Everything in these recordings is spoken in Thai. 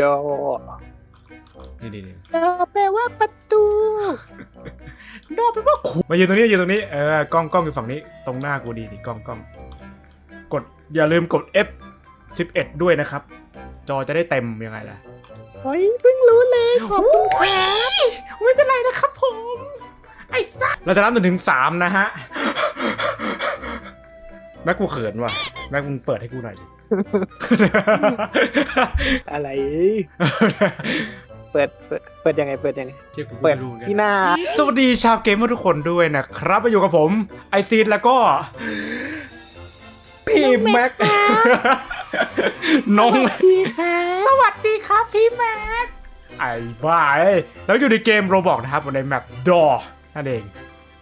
ดอนี่นี่นี่ดอแปลว่าประตูดอแปลว่าขุมายืนตรงนี้ยืนตรงนี้เออกล้องกล้องอยู่ฝั่งนี้ ตรงหน้ากูดีนี่กล้องกล้องกดอย่าลืมกด F 11ด้วยนะครับ จอจะได้เต็มยังไงล่ะเฮ้ยเพิ่งรู้เลยขอบคุณครับไม่เป็นไรนะครับผม ไอ้สัสเราจะนับหนึ่งถึงสามนะฮะแม็กกูเขินว่ะ แม็กมึงเปิดให้กูหน่อยดิ อะไร เปิดเปิดเปิดยังไงเปิดยังไง เชี่ยกูก็เปิดไม่รู้เหมือนกันที่หน้า สวัสดีชาวเกมเมอร์ทุกคนด้วยนะครับมาอยู่กับผมไอซีดแล้วก็ พี่แม็ก น้อง พี่ครับสวัสดีครับพี่แม็ก ไอ้บ้าเอ้ยแล้วอยู่ในเกมโรบอกนะครับในแมปดอนั่นเอง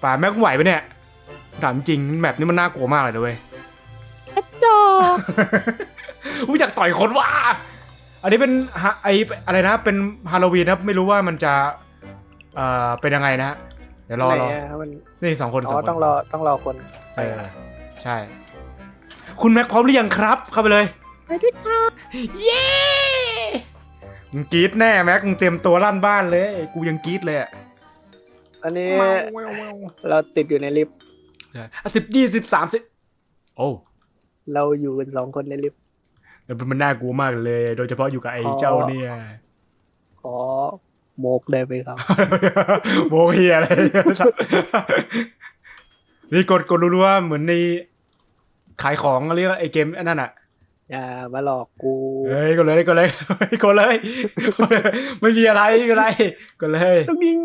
ป่าแม็กไหวปะเนี่ยถามจริงแมปนี้มันน่ากลัวมากเลยนะเว้ยกระจ อกกูอยากต่อยคนว่า อันนี้เป็นฮะไออะไรนะ เป็นฮาโลวีนนะครับไม่รู้ว่ามันจะเอ่อเป็นยังไงนะฮะเดี๋ยวรอไหนรออะมันนี่สองคนอ๋สอองคนต้องรอต้องรอคนเออใช่ คุณแม็กพร้อมหรือยังครับ เข้าไปเลยไปด้วยครับเย้มึงกรี๊ดแน่แม็กมึงเตรียมตัวลั่นบ้านเลย กูยังกรี๊ดเลยอะ อันนี้เราติดอยู่ในลิฟต์สิบยี่สิบสามสิบโอ้ เราอยู่กันสองคนในลิฟต์แล้วมันน่ากลัวมากเลย โดยเฉพาะอยู่กับไอ้อ๋อเจ้าเนี่ยขอโมกได้ไหมครับ โมเฮียอะไรนี่กดกดรู้ๆว่าเหมือนในขายของเรียกว่าไอเกมอันนั้นอะอย่ามาหลอกกูเฮ้ยกดเลยกดเลยกดเลย ไม่มีอะไรไม่มีอะไรกดเลยกุ้งยิง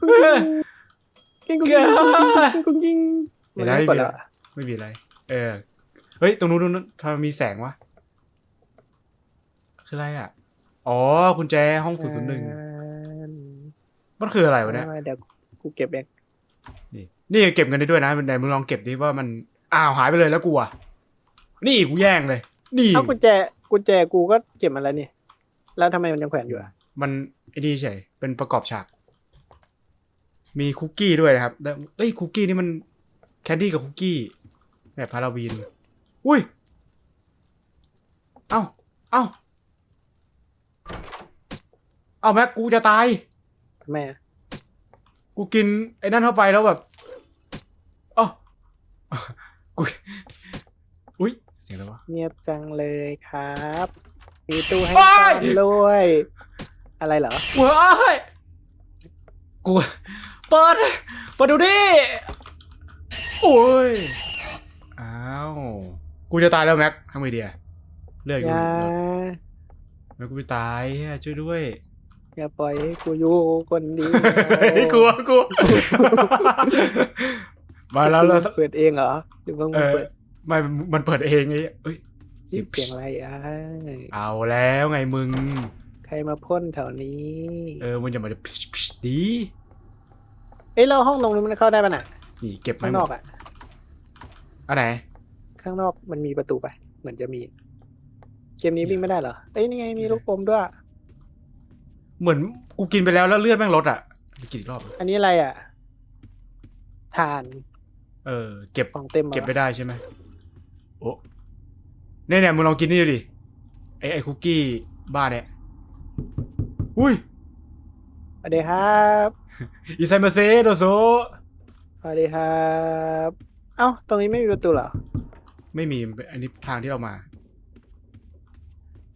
กุ้งยิงกุ้งยิงกุ้งยิงเดี๋มัยวนนะไม่กดเหรอไม่มีอะไร เออ เฮ้ย ตรงนู้นตรงนู้นทำไมมีแสงวะ คืออะไรอะ อ๋อกุญแจห้องศูนย์ศูนย์หนึ่งมันคืออะไรวะเนี่ย เดี๋ยวกูเก็บเองนี่นี่เก็บเงินได้ด้วยนะไหนมึงลองเก็บดิว่ามัน อ้าวหายไปเลยแล้วกูอะ นี่กูแย่งเลย นี่เอากุญแจกุญแจกูก็เก็บมาแล้วนี่ แล้วทำไมมันยังแขวนอยู่อะ มันไอ้นี่เฉยเป็นประกอบฉาก มีคุกกี้ด้วยนะครับแต่เอ้ยคุกกี้นี่มันแคนดี้กับคุกกี้แบบฮาโลวีน อุ้ย เอ้า เอ้า เอ้าแม็กกูจะตาย ทำไมอะกูกินไอ้นั่นเข้าไปแล้วแบบอ๋อกู อุ้ย เสียงอะไรวะ เงียบจังเลยครับมีตู้ให้ไปซ่อนด้วย อะไรเหรอ เว้ย กู เปิด เปิดดูดิ โอ้ย อ้าว กูจะตายแล้วแม็กทำไงดีอะเลือกออยู่ย่าแม็กกูจะตายเฮ้ยช่วยด้วย อย่าปล่อยให้กูอยู่คนเดียวกลัวกลัวมาแล้วเราเปิดเองเหรอหรือว่ามึเองอเปิดไม่มันเปิดเองไงเอ้ยนี่เสียงอะไรอะเอาแล้วไงมึง ใครมาพ่นแถวนี้ เออมึงจะมาดีเอ้ยเราห้องตรงนี้มันเข้าได้ป่ะน่ะนี่เก็บไว้ข้างหนมอดกอะอันไหน ข้างนอกมันมีประตูไปเหมือนจะมี เกมนี้วิ่งไม่ได้เหรอเอ้ยนี่ไงมีลูกอมด้วย เหมือนกูกินไปแล้วแล้วเลือดแม่งลดอะไปกินอีกรอบ อันนี้อะไรอะทานเออ เก็บ ของเต็มหรอเก็บไม่ได้ใช่ไหมโอ้เนี่ยเนี่ยมึงลองกินนี่ดูดิไอไอคุกกี้บ้าเนี่ยอุ้ยสวัสดีครับอิไซมาเซโดโซสวัสดีครับ เอ้า ตรงนี้ไม่มีประตูเหรอ ไม่มีอันนี้ทางที่เรามา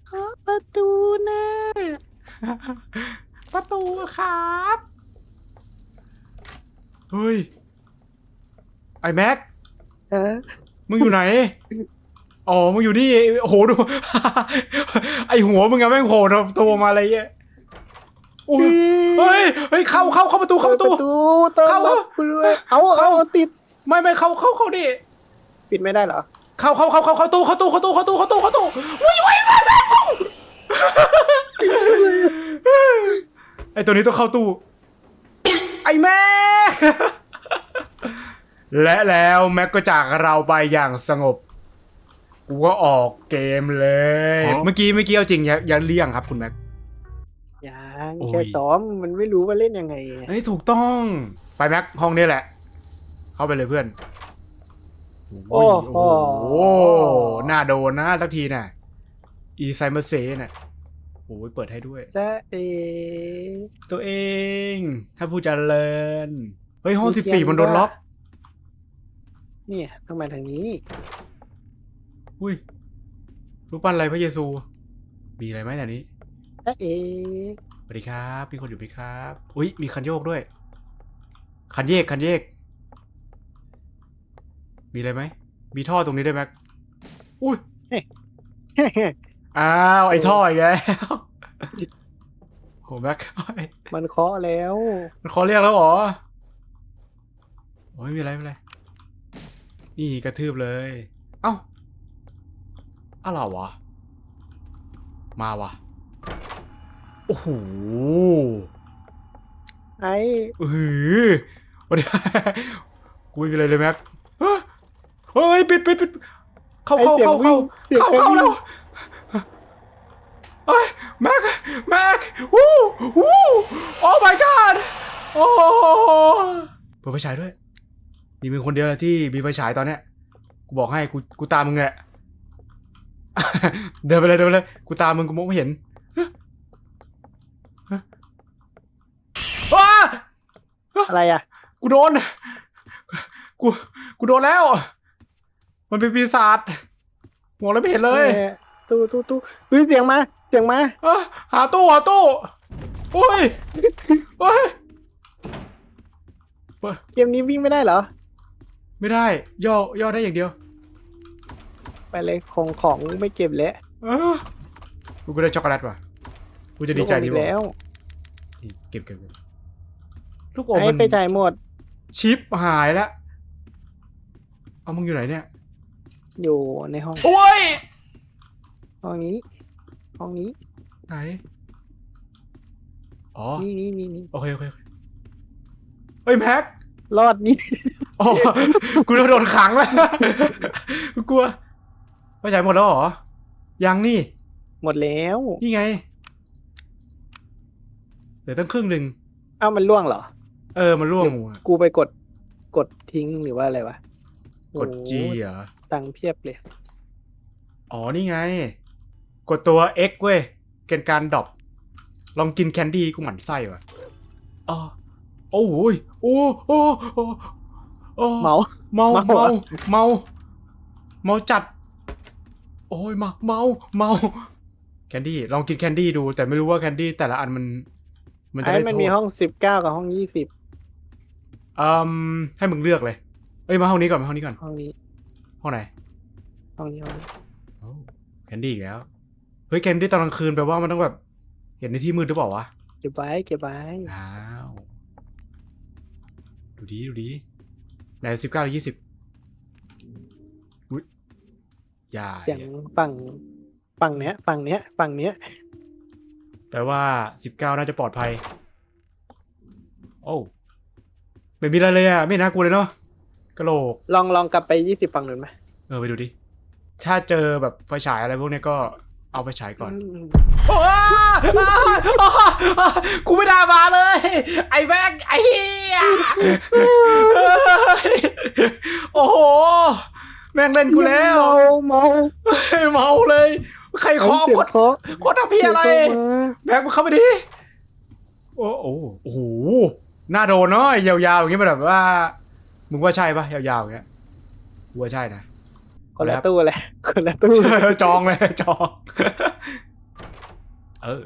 ขอประตูนะประตูครับเฮ้ยไอแม็กฮะมึงอยู่ไหนอ๋อมึงอยู่นี่โอ้โหดู ไอหัวมึงอะแม่งโผล่ตัวมาอะไรเงี้ยอุ้ยเฮ้ยเฮ้ยเข้าเข้าเข้าประตูเข้าเปิปดระตูประตูต้อนเข้ารับคุณด้วยเอาเข้าเอาติดไม่ไม่เข้าเข้าเข้าดิปิดไม่ได้เหรอ เข้าเข้าเข้าเข้าเข้าตู้เข้าตู้เข้าตู้เข้าตู้เข้าตู้เข้าตู้วิ่งวิ่งวิ่งวิ่งไอตัวนี้ต้องเข้าตู้ ไอแม่ และแล้วแม็กก็จากเราไปอย่างสงบกูก็ออกเกมเลย เมื่อกี้เมื่อกี้เอาจริงอย่าอย่าเลี่ยงครับคุณแม็ก ยังโอ้ยแค่ซ้อมมันไม่รู้ว่าเล่นยังไง เฮ้ยถูกต้อง ไปแม็กห้องนี้แหละ เข้าไปเลยเพื่อน โอ้โหโอ้โห น่าโดนนะสักทีน่ะ อีไซเมอร์เซน่ะอ้ยเปิดให้ด้วย จะเอ ตัวเอง ถ้าผู้เจริญ เฮ้ยห้องมีสิบเตีสี่ยงมันโดนด้วย ล็อก เนี่ยต้องมาทางนี้ อุ้ยรูปปั้นอะไรพระเยซู มีอะไรไหมแถวนี้ จะเอ สวัสดีครับ มีคนอยู่ไหมครับ อุ้ยมีคันโยกด้วย คันเยกคันเยก มีอะไรไหม มีท่อตรงนี้ด้วยแม็ก อุ้ย อ้าว ไอ้ท่ออีกแล้วโหแม็ก มันเคาะแล้ว มันขอเรียกแล้วเหรอ โอ้ยไม่มีอะไรไม่เป็นไร นี่กระทืบเลย เอ้าอะไรวะ มาวะโอ้โห ไอ้เออวันนี้กูไม่มีอะไรเลยแม็กเฮ้ย เฮ้ยปิดปิดปิดเข้าไอ้เข้าเสียงเข้าวิ่เข้างเสียงเข้าวิ่งเข้าแล้วเฮ้ยแม็กแม็กวู้วู้โอ้ my god โอ้เปิดไฟฉายด้วยมีมึงคนเดียวแหละที่มีไฟฉายตอนเนี้ยกูบอกให้กูกูตามมึงแหละเดินไปเลยเดินไปเลยกูตามมึงกูมองไม่เห็นว้าอะไรอะ กูโดน กู กูโดนแล้ว มันเป็นปีศาจมองแล้วไม่เห็นเลยออตู้ตู้ตู้เฮ้ยเสียงมาเสียงมาเอ้อหาตู้หาตู้โอ้ยโอ้ยเกมนี้วิ่งไม่ได้เหรอ ไม่ได้ ย่อย่อได้อย่างเดียวไปเลยของของไม่เก็บแล้วเออกูได้ช็อกโกแลตว่ะกูจะดีใจดีลูกอมว่ะอีกแล้วนี่เก็บเก็บเก็บลูกอมไอ้มัน ไปจ่ายหมดชิปหายแล้ว เอามึงอยู่ไหนเนี่ย อยู่ในห้อง โอ้ย ห้องนี้ ห้องนี้ ไหน อ๋อ นี่นี่นี่นี่โอเคโอเคโอเคเฮ้ยแม็ก รอดนี่ อ๋อ กูโดนขังแล้ว กูกลัวไปจ่ายหมดแล้วเหรอ ยังนี่ หมดแล้วนี่ไง เดี๋ยวตั้งครึ่งหนึ่งเอ้ามันล่วงเหรอ เออ มันร่วงกูไปกด กดทิ้งหรือว่าอะไรวะกดโอ้ G เหรอ ตังค์เพียบเลย อ๋อ นี่ไง กดตัว X เว้ย เกณฑ์การดรอปลองกินแคนดี้กูหมั่นไส้ว่ะอ๋อโอ้ยโอ้โอ้โอ้โอ้เมา เมา เมา เมาอะเมาเมาจัด โอ้ยเมา เมา เมา แคนดี้ ลองกินแคนดี้ดู แต่ไม่รู้ว่าแคนดี้แต่ละอันมัน มันจะไอ้ได้มันโทมีษห้องสิบเก้ากับห้องยี่สิบอืมให้มึงเลือกเลย เอ้ย มาห้องนี้ก่อน มาห้องนี้ก่อน ห้องนี้ ห้องไหนห้องนี้ห้องนี้โอ้แคนดี้อีกแล้ว เฮ้ยแคนดี้ตอนกลางคืนแปลว่ามันต้องแบบ เห็นในที่มืดหรือเปล่าวะ เก็บไว้เก็บไว้อ้าว ดูดีดูดีไหนสิบเก้าหรือยี่สิบอุ้ยอย่าเสียงฝั่งฝั่งเนี้ยฝั่งเนี้ยฝั่งเนี้ยแปลว่าสิบเก้าน่าจะปลอดภัย โอ้ไม่มีอะไรเลยอะ ไม่น่ากลัวเลยเนาะ กระโหลก ลองลองกลับไปยี่สิบฝั่งนู้นไหมเออไปดูดิ ถ้าเจอแบบไฟฉายอะไรพวกเนี้ยก็เอาไฟฉายก่อนมโอ้ยกูไม่ได้มาเลย ไอ้แม็กไอ้เหี้ยโอ้โห แม่งเล่นกูแล้ว เมาเมาเมาเลย ใครเคาะเสียกงดเคาะกดทำพี่อะไรเสียงเคาะมาแม็กมึงเข้าไปดิ โอ้โหโอ้โห น่าโดนเนาะไอ้ยาวๆอย่างเงี้ยมันแบบว่า มึงว่าใช่ปะยาวๆอย่างเงี้ยกูว่าใช่นะคนละตู้เลยคนละตู้จองเลยจอง เออ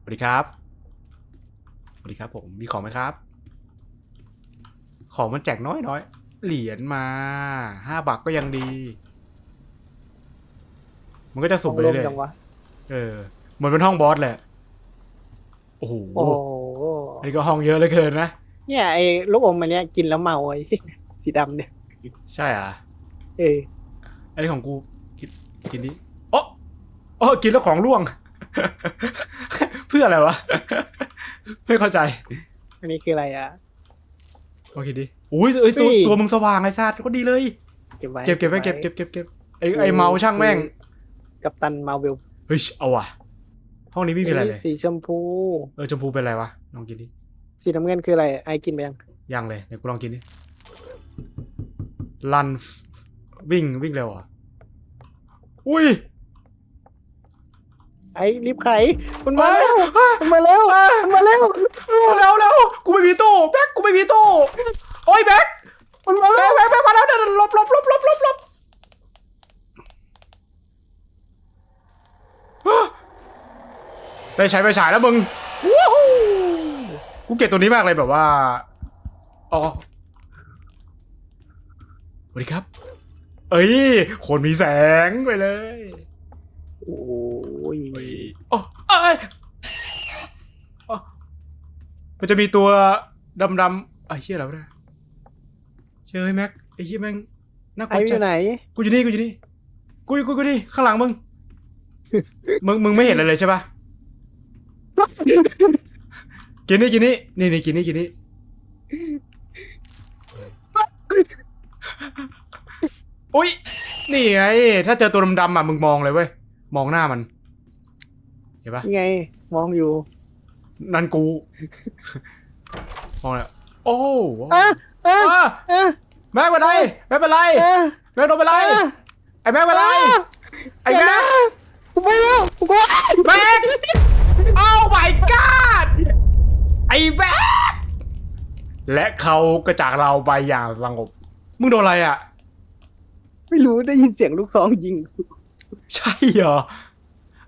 สวัสดีครับสวัสดีครับ ผมมีของไหมครับ ของมันแจกน้อยน้อยๆเหรียญมาห้าบาทก็ยังดี มันก็จะสุ่มไปลเรื่มอยจังวะๆเออเหมือนเป็นห้องบอสแหละ โอ้โหโอ้โหอันนี้ก็ห้องเยอะเหลยเกินนะ เนี่ยไอ้ลูกอมอันเนี้ยกินแล้วเมาไอ้สีดำเนี่ยใช่อะเออไอ้ของกูกินกินนี้โอ้โอ้กินแล้วของร่วง เพื่ออะไรวะไม่เข้าใจ อันนี้คืออะไรอะโอเคดิอุ้ยเอ้ยตัวเฮ้ยตัวมึงสว่างไอ้ซาดก็ดีเลยเก็บไว้เก็บเก็บไว้เก็บเก็บเก็บเก็บไอ้ไอ้เมาช่างแม่ง กับตันมาเวลเฮ้ยเอาว่ะห้องนี้ไม่มีอะไรเลยสีชมพู เออชมพูเป็นอะไรวะลองกินดิ สีน้ำเงินคืออะไร ไอกินไปยัง ยังเลย เดี๋ยวกูลองกินดิลันวิ่งวิ่งเร็วอะ อุ้ย ไอ้รีบไข มันมาแล้ว มันมาแล้วเอ้ยมันมาแล้วเร็วเร็วกูไม่มีตู้แบ็คกูไม่มีตู้โอ้ยแบ็คมันมาแบ็แล้ควแบ็คแบ็คมาแล้วเดี๋ยวหลบหลบหลบหลบหลบหลบได้ใช้ไฟฉายแล้วมึงว้าว กูเกลียดตัวนี้มากเลยแบบว่าอ๋อสวัสดีครับ เอ้ย คนมีแสงไปเลย โอ้ยเอ้ยอ๋อเอ้ยอ๋อมันจะมีตัวดำๆไอ้เหี้ยแล้วะเนี่ยเชื่อไอ้แม็กไอ้เหี้ยแม่งน่ากลัไอ้วอจัยู่ดไหน กูอยู่นี่กูอยู่นี่กูกูกูนี่ข้างหลังมึง มึงมึงไม่เห็นอะไรเลยใช่ปะ กินนี่กินนี่นี่นี่กินนี่กินนี่อุ้ยนี่ไงถ้าเจอตัวดำๆอะมึงมองเลยเว้ยมองหน้ามัน เห็นปะนี่ไง มองอยู่ นั่นกู มองเลยโอ้อะอะอะอะแม็กเป็นไรแม็กเป็นไรอะแม็กโดนเป็นไรไอ้แม็กเป็นไรไอ้แม็กกูไปแล้วกูไปแม็กโอ้ my god ไอ้แม็กและเขาก็จากเราไปอย่างสงบมึงโดนอะไรอะ ไม่รู้ได้ยินเสียงลูกซองยิงใช่เหรอ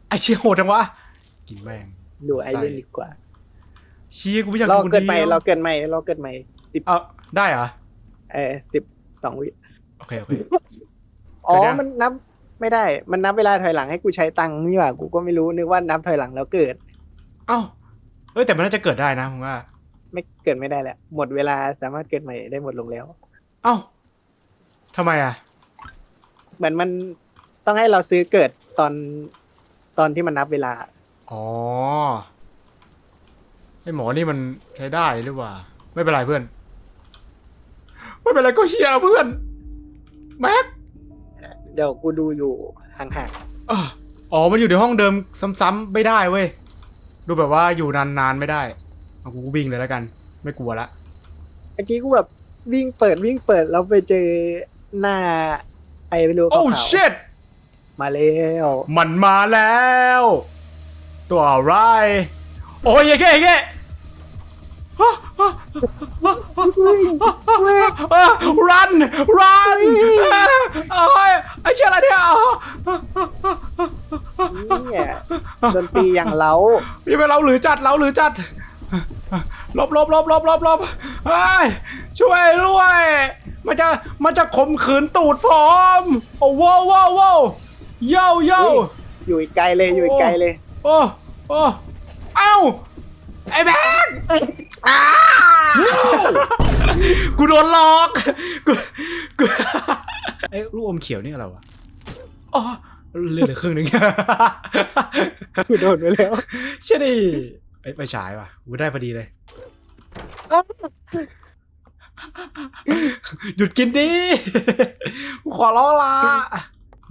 ไอ้เชี่ยโหดจังวะกินแม่ง ดูไอเล่นดีกว่า เชี่ยกูไม่อยากเราดูคนเกิดเดีใหม่ยวเราเกิดใหม่เราเกิดใหม่สิบเอาได้เหรอเออสิบสองวิโอเคโอเคอ๋อเกิดยังมันนับไม่ได้ มันนับเวลาถอยหลังให้กูใช้ตังค์นี่หว่า กูก็ไม่รู้นึกว่านับถอยหลังแล้วเกิด เอ้า เอ้ยแต่มันน่าจะเกิดได้นะผมว่า ไม่เกิดไม่ได้แหละหมดเวลาสามารถเกิดใหม่ได้หมดลงแล้ว เอ้าทำไมอะ เหมือนมันต้องให้เราซื้อเกิดตอนตอนที่มันนับเวลา อ๋อไอหมอนี่มันใช้ได้หรือว่า ไม่เป็นไรเพื่อน ไม่เป็นไรก็เฮียเพื่อนแม็กเดี๋ยวกูดูอยู่ห่างอะอ๋อมันอยู่ในห้องเดิมซ้ำๆไม่ได้เว้ย ดูแบบว่าอยู่นานๆไม่ได้เอากูวิ่งเลยแล้วกัน ไม่กลัวละๆเมื่อกี้กูแบบวิ่งเปิดวิ่งเปิดแล้วไปเจอหน้าไอ้ไม่รู้โอ้ขาวๆชิตมาแล้วมันมาแล้ว ตัวอะไรโอ้ยเย้เย้เย้รันรันโอ้ยไอ้เชี่ยอะไรเนี่ย เนี่ย ดนตรีอย่างเล้านี่เป็นเราหรือจัดเราหรือจัดหลบหลบหลบหลบหลบหลบเฮ้ยช่วยด้วยมันจะมันจะข่มขืนตูดผมโอ้ว้าวว้าวว้าวโย่โย่อุ๊ยอยู่อีกไกลเลยอยู่อีกไกลเลย โอ้โอ้เอ้าไอ้แบงค์อ้ากูโดนหลอกกูกูไอ้ลูกอมเขียวนี่อะไรวะอ๋อ เลือดเหลือครึ่งหนึงกูโดนไปแล้วใช่ดิไอ้ยไปฉายว่ะกูได้พอดีเลย หยุดกินดิกูขอร้องละ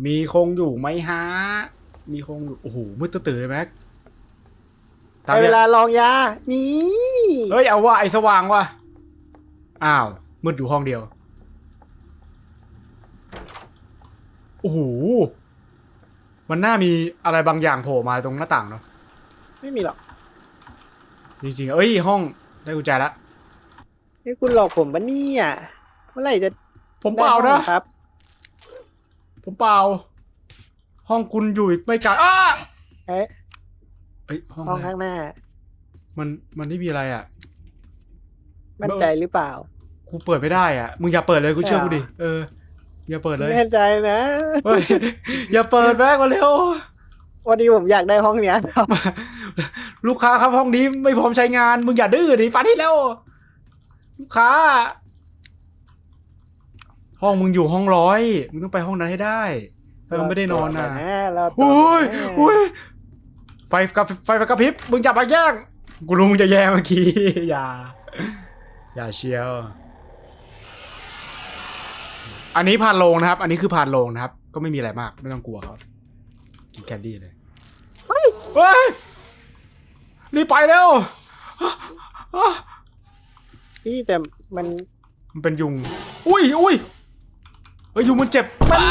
มีคงอยู่ไหมฮะ มีคงอยู่ โอ้โหมืดตื่นเลยแม็กตามในเวเนี่ยลาลองยา นี่ เฮ้ย เอาว่าไอ้สว่างว่ะ อ้าว มืดอยู่ห้องเดียว โอ้โห มันน่ามีอะไรบางอย่างโผล่มาตรงหน้าต่างเนาะไม่มีหรอกจริงๆ เอ้ยห้องได้กุญแจละนี่คุณหลอกผมปะเนี่ยเมื่อไหร่จะผมเปล่าได้นะห้องครับ ผมเปล่า ห้องคุณอยู่อีกไม่ไกลอ้าเอ๊ะเอ้ยห้องห้องอะไรข้างหน้า มันมันไม่มีอะไรอะ มั่นใจหรือเปล่า กูเปิดไม่ได้อะ มึงอย่าเปิดเลยกูเชื่อไม่กูเอาดิ เออ อย่าเปิดเลยไม่แน่ใจนะเฮ้ยอย่าเปิดแม่กมาเร็ว วันนี้ผมอยากได้ห้องเนี้ยครับลูกค้าครับห้องนี้ไม่พร้อมใช้งาน มึงอย่าดื้อดิฟันที่แล้วลูกค้า ห้องมึงอยู่ห้องร้อยมึงต้องไปห้องนั้นให้ได้ถ้ามึงไม่ได้นอนน่ะเราตัวอุ้ยนะอุ้ยไฟกับไฟกระพริบมึงอย่ามาแย่งกูรู้มึงจะแย่งเมื่อกี้อย่าอย่าเชียว อันนี้ผ่านโรงนะครับ อันนี้คือผ่านโรงนะครับ ก็ไม่มีอะไรมาก ไม่ต้องกลัวครับ กินแคนดี้เลยเฮ้ย รีบไปเร็ว พี่แต่มันมันเป็นยุง อุ้ยอุ้ยเฮ้ยยุงมันเจ็บอ้า